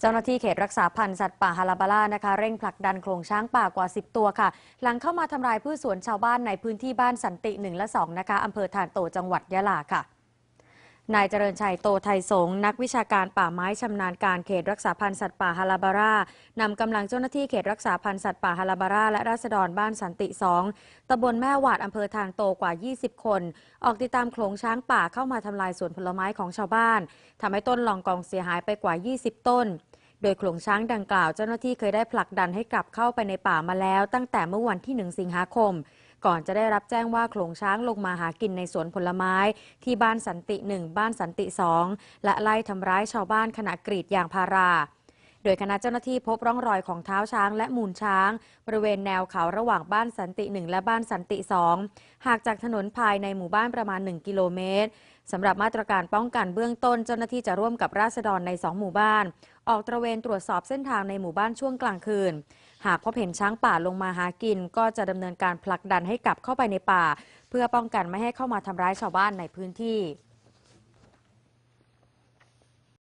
เจ้าหน้าที่เขตรักษาพันธุ์สัตว์ป่าฮาราบาร่านะคะเร่งผลักดันโขลงช้างป่ากว่า 10 ตัวค่ะ หลังเข้ามาทำลายพืชสวนชาวบ้านในพื้นที่บ้านสันติ 1 และ 2 นะคะอำเภอถานโตจังหวัดยะลาค่ะนายเจริญชัยโตไทยสงฆ์นักวิชาการป่าไม้ชำนาญการเขตรักษาพันธุ์สัตว์ป่าฮาราบารานำกำลังเจ้าหน้าที่เขตรักษาพันธุ์สัตว์ป่าฮาราบาราและราษฎรบ้านสันติ2ตำบลแม่หวาดอำเภอทางโตกว่า 20 คน ออกติดตามโขลงช้างป่าเข้ามาทำลายสวนผลไม้ของชาวบ้านทำให้ต้นลองกองเสียหายไปกว่า 20 ต้น โดยโขลงช้างดังกล่าวเจ้าหน้าที่เคยได้ผลักดันให้กลับเข้าไปในป่ามาแล้ว ตั้งแต่เมื่อวันที่ 1 สิงหาคม ก่อนจะได้รับแจ้งว่าโขลงช้างลงมาหากินในสวนผลไม้ ที่บ้านสันติ 1 บ้านสันติ 2 และไล่ทำร้ายชาวบ้านขณะกรีดยางพารา ดยคณะเจ้าหน้าที่พบร่องรอยของเท้าช้างและมูลช้าง บริเวณแนวเขาระหว่างบ้านสันติ 1 และบ้านสันติ 2 หากจากถนนภายในหมู่บ้านประมาณ 1 กิโลเมตรสำหรับมาตรการป้องกันเบื้องต้นเจ้าหน้าที่จะร่วมกับราษฎรใน 2 หมู่บ้าน ออกตระเวนตรวจสอบเส้นทางในหมู่บ้านช่วงกลางคืน หากพบเห็นช้างป่าลงมาหากิน ก็จะดำเนินการผลักดันให้กลับเข้าไปในป่า เพื่อป้องกันไม่ให้เข้ามาทำร้ายชาวบ้านในพื้นที่